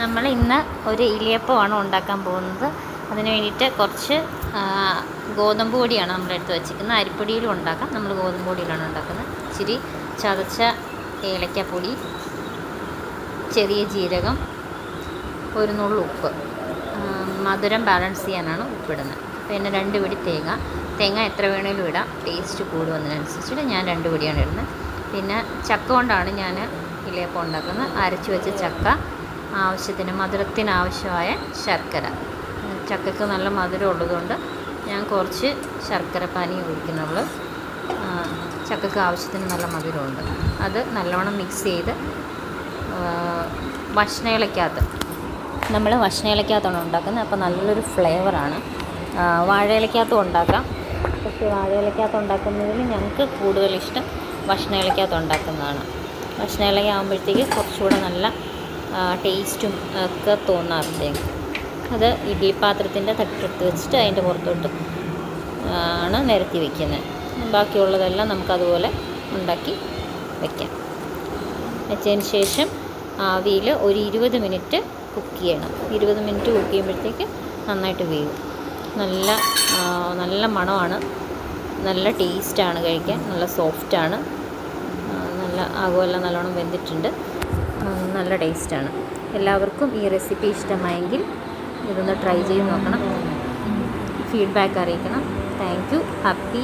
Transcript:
നമ്മൾ ഇന്ന് ഒരു ഇലിയപ്പമാണ് ഉണ്ടാക്കാൻ പോകുന്നത്. അതിന് വേണ്ടിയിട്ട് കുറച്ച് ഗോതമ്പ് പൊടിയാണ് നമ്മൾ എടുത്ത് വെച്ചിരിക്കുന്നത്. അരിപ്പൊടിയിലും ഉണ്ടാക്കാം. നമ്മൾ ഗോതമ്പ് പൊടിയിലാണ് ഉണ്ടാക്കുന്നത്. ഇച്ചിരി ചതച്ച ഏലക്കപ്പൊടി ചെറിയ ജീരകം ഒരു നുള്ളു ഉപ്പ് മധുരം ബാലൻസ് ചെയ്യാനാണ് ഉപ്പിടുന്നത്. പിന്നെ രണ്ട് പിടി തേങ്ങ. തേങ്ങ എത്ര വേണേലും ഇടാം. ടേസ്റ്റ് കൂടുമെന്നതിനനുസരിച്ചിട്ട് ഞാൻ രണ്ട് പിടിയാണ് ഇടുന്നത്. പിന്നെ ചക്ക കൊണ്ടാണ് ഞാൻ ഇലയപ്പം ഉണ്ടാക്കുന്നത്. അരച്ച് വെച്ച ചക്ക ആവശ്യത്തിന് മധുരത്തിന് ആവശ്യമായ ശർക്കര. ചക്കയ്ക്ക് നല്ല മധുരം ഉള്ളതുകൊണ്ട് ഞാൻ കുറച്ച് ശർക്കര പാനി ഒഴിക്കുന്നുള്ളൂ. ചക്കയ്ക്ക് ആവശ്യത്തിന് നല്ല മധുരമുണ്ട്. അത് നല്ലവണ്ണം മിക്സ് ചെയ്ത് ഭക്ഷണയിലക്കകത്ത് നമ്മൾ ഭക്ഷണയിലക്കകത്താണ് ഉണ്ടാക്കുന്നത്. അപ്പോൾ നല്ലൊരു ഫ്ലേവറാണ് വാഴയിലക്കകത്തും ഉണ്ടാക്കാം. പക്ഷേ വാഴയിലക്കകത്ത് ഉണ്ടാക്കുന്നതിൽ ഞങ്ങൾക്ക് കൂടുതൽ ഇഷ്ടം ഭക്ഷണയിലക്കകത്ത് ഉണ്ടാക്കുന്നതാണ് ഭക്ഷണയിലക്ക ആകുമ്പോഴത്തേക്ക് കുറച്ചുകൂടെ നല്ല ടേസ്റ്റും ഒക്കെ തോന്നാറുണ്ട്. അത് ഇഡ്ഡലി പാത്രത്തിന്റെ തട്ടെടുത്ത് വെച്ചിട്ട് അതിന്റെ പുറത്തോട്ട് ആണ് നിരത്തി വയ്ക്കുന്നത് ബാക്കിയുള്ളതെല്ലാം നമുക്കതുപോലെ ഉണ്ടാക്കി വയ്ക്കാം വെച്ചതിന് ശേഷം ആവിയിൽ ഒരു ഇരുപത് മിനിറ്റ് കുക്ക് ചെയ്യണം. ഇരുപത് മിനിറ്റ് കുക്ക് ചെയ്യുമ്പോഴത്തേക്ക് നന്നായിട്ട് വേവും. നല്ല നല്ല മണമാണ്. നല്ല ടേസ്റ്റാണ് കഴിക്കാൻ. നല്ല സോഫ്റ്റാണ് നല്ല ആകുമെല്ലാം നല്ലോണം വെന്തിട്ടുണ്ട്. നല്ല ടേസ്റ്റാണ് എല്ലാവർക്കും ഈ റെസിപ്പി ഇഷ്ടമായെങ്കിൽ ഇതൊന്ന് ട്രൈ ചെയ്ത് നോക്കണം. ഫീഡ്ബാക്ക് അറിയിക്കണം. Thank you happy